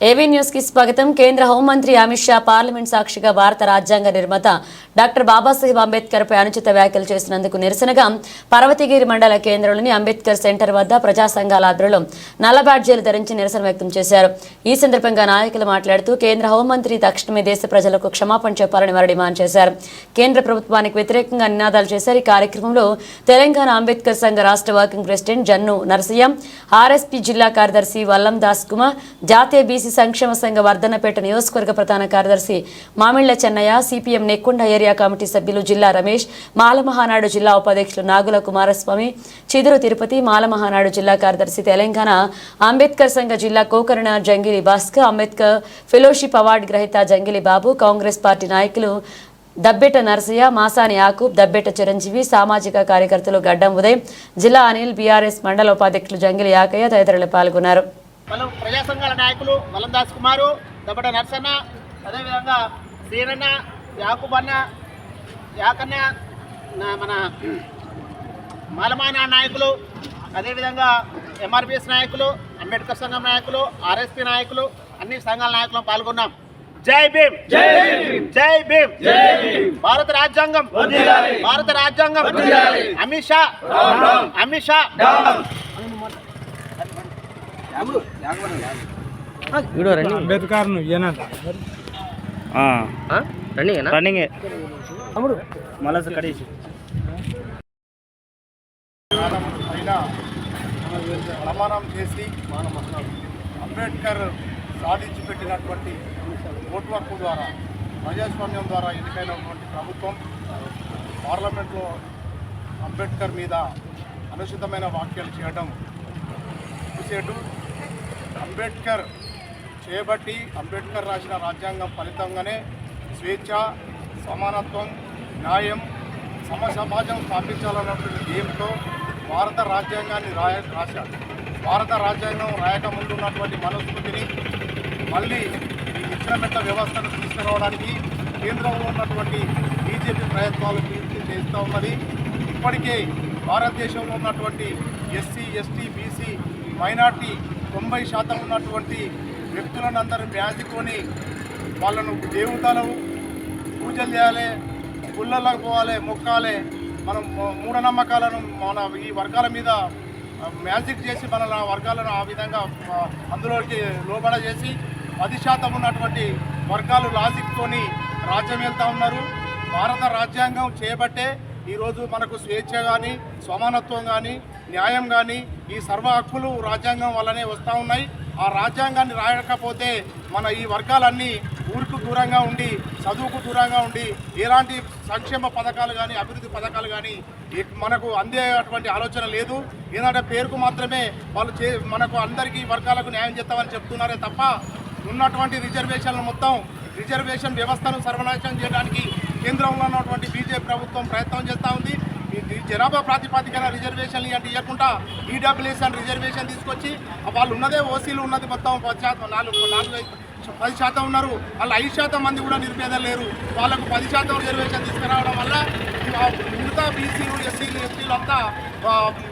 ఏవీ న్యూస్కి స్వాగతం. కేంద్ర హోంమంత్రి అమిత్ షా పార్లమెంట్ సాక్షిగా భారత రాజ్యాంగ నిర్మాత డాక్టర్ బాబాసాహెబ్ అంబేద్కర్ పై అనుచిత వ్యాఖ్యలు చేసినందుకు నిరసనగా పర్వతగిరి మండల కేంద్రంలోని అంబేద్కర్ సెంటర్ వద్ద ప్రజా సంఘాల ఆధ్వర్యంలో నల్ల బ్యాడ్జీలు ధరించి నిరసన వ్యక్తం చేశారు. ఈ సందర్భంగా నాయకులు మాట్లాడుతూ కేంద్ర హోంమంత్రి తక్షణమే దేశ ప్రజలకు క్షమాపణ చెప్పాలని వారు డిమాండ్ చేశారు. కేంద్ర ప్రభుత్వానికి వ్యతిరేకంగా నినాదాలు చేశారు. ఈ కార్యక్రమంలో తెలంగాణ అంబేద్కర్ సంఘ రాష్ట్ర working president Jannu Narasaiah RSP జిల్లా కార్యదర్శి వల్లం దాస్ కుమార్ జాతీయ బీసీ సంక్షేమ సంఘ వర్ధనపేట నియోజకవర్గ ప్రధాన కార్యదర్శి Mamilla Chennaiah CPM Nekkonda area committee సభ్యులు జిల్లా రమేష్ మాలమహానాడు జిల్లా ఉపాధ్యక్షులు నాగుల కుమారస్వామి చిదురు తిరుపతి మాలమహానాడు జిల్లా కార్యదర్శి తెలంగాణ అంబేద్కర్ సంఘ జిల్లా కోకరణ జంగిలి భాస్కర్ అంబేద్కర్ ఫెలోషిప్ అవార్డు గ్రహీత జంగిలి బాబు కాంగ్రెస్ పార్టీ నాయకులు దబ్బెట నరసయ్య మాసాని యాకూబ్ దబ్బెట చిరంజీవి సామాజిక కార్యకర్తలు గడ్డం ఉదయం జిల్లా అనిల్ బీఆర్ఎస్ మండల ఉపాధ్యక్షులు జంగిలి యాకయ్య తదితరులు పాల్గొన్నారు. మనం ప్రజా సంఘాల నాయకులు మలందాస్ కుమారు దబ్బట నర్సన్న అదేవిధంగా శ్రీరన్న యాకుబన్న యాకన్న మన మాలమాన నాయకులు అదేవిధంగా ఎంఆర్పిఎస్ నాయకులు అంబేద్కర్ సంఘం నాయకులు ఆర్ఎస్పీ నాయకులు అన్ని సంఘాల నాయకులు పాల్గొన్నాం. జై భీమ్! జై భీమ్! జై భీమ్! భారత రాజ్యాంగం భారత రాజ్యాంగం అమిత్ షా అమిత్ షా అంబేద్కర్ను ఈయనంట రన్నింగ్. మలస కడేసి పైన ప్రమాణం చేసి అంబేద్కర్ సాధించి పెట్టినటువంటి ఓటు హక్కు ద్వారా ప్రజాస్వామ్యం ద్వారా ఎన్నికైనటువంటి ప్రభుత్వం పార్లమెంట్లో అంబేద్కర్ మీద అనుచితమైన వ్యాఖ్యలు చేయడం చూసేటు. అంబేద్కర్ చేయబట్టి అంబేద్కర్ రాసిన రాజ్యాంగం ఫలితంగానే స్వేచ్ఛ సమానత్వం న్యాయం సమ సమాజం స్థాపించాలన్నటువంటి ధ్యేయంతో భారత రాజ్యాంగాన్ని రాయ రాశారు. భారత రాజ్యాంగం రాయక ముందు ఉన్నటువంటి మనస్ఫూర్తిని మళ్ళీ ఈ ఇచ్చిన వ్యవస్థను తీసుకురావడానికి కేంద్రంలో ఉన్నటువంటి బీజేపీ ప్రయత్నాలు పూర్తి చేస్తూ ఉన్నది. ఇప్పటికే భారతదేశంలో ఉన్నటువంటి ఎస్సీ ఎస్టీ బీసీ మైనార్టీ తొంభై శాతం ఉన్నటువంటి వ్యక్తులను అందరూ వ్యాధికొని వాళ్ళను దేవతలు పూజలు చేయాలి గుళ్ళలోకి పోవాలి మొక్కాలి. మనం మూఢనమ్మకాలను మన ఈ వర్గాల మీద మ్యాజిక్ చేసి మన ఆ వర్గాలను ఆ విధంగా అందులోకి లోబడ చేసి పది శాతం ఉన్నటువంటి వర్గాలు లాజిక్తోని రాజ్యం వెళ్తూ ఉన్నారు. భారత రాజ్యాంగం చేపట్టే ఈరోజు మనకు స్వేచ్ఛ కానీ సమానత్వం కానీ న్యాయం కానీ ఈ సర్వ హక్కులు రాజ్యాంగం వల్లనే వస్తూ ఉన్నాయి. ఆ రాజ్యాంగాన్ని రాయకపోతే మన ఈ వర్గాలన్నీ ఊరికి దూరంగా ఉండి చదువుకు దూరంగా ఉండి ఎలాంటి సంక్షేమ పథకాలు కానీ అభివృద్ధి పథకాలు కానీ మనకు అందేటువంటి ఆలోచన లేదు. ఏదంటే పేరుకు మాత్రమే వాళ్ళు చే మనకు అందరికీ వర్గాలకు న్యాయం చేస్తామని చెప్తున్నారే తప్ప ఉన్నటువంటి రిజర్వేషన్లు మొత్తం రిజర్వేషన్ వ్యవస్థను సర్వనాశనం చేయడానికి కేంద్రంలో ఉన్నటువంటి బీజేపీ ప్రభుత్వం ప్రయత్నం చేస్తూ ఉంది. జనాభా ప్రాతిపదికన రిజర్వేషన్లు అంటే ఇవ్వకుండా ఈడబ్ల్యూఎస్ అని రిజర్వేషన్ తీసుకొచ్చి వాళ్ళు ఉన్నదే ఓసీలు ఉన్నది మొత్తం పది శాతం నాలుగు నాలుగు పది శాతం ఉన్నారు. వాళ్ళు ఐదు శాతం మంది కూడా నిరుపేదలు లేరు. వాళ్ళకు పది శాతం రిజర్వేషన్ తీసుకురావడం వల్ల బీసీలు ఎస్సీలు ఎస్టీలు అంతా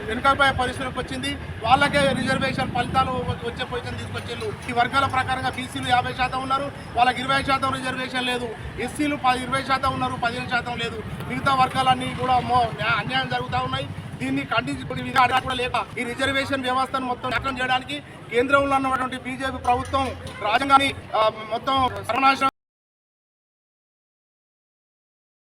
వెనుకపై పరిస్థితికి వచ్చింది. వాళ్ళకే రిజర్వేషన్ ఫలితాలు వచ్చే పొజిషన్ తీసుకొచ్చిండ్రు. ఈ వర్గాల ప్రకారంగా బీసీలు యాభై శాతం ఉన్నారు వాళ్ళకి ఇరవై శాతం రిజర్వేషన్ లేదు. ఎస్సీలు పది ఇరవై శాతం ఉన్నారు పదిహేను శాతం లేదు. మిగతా వర్గాలన్నీ కూడా అన్యాయం జరుగుతూ ఉన్నాయి. దీన్ని ఖండించి కూడా లేక ఈ రిజర్వేషన్ వ్యవస్థను మొత్తం నాశనం చేయడానికి కేంద్రంలో ఉన్నటువంటి బీజేపీ ప్రభుత్వం రాజ్యాంగాన్ని మొత్తం సర్వనాశనం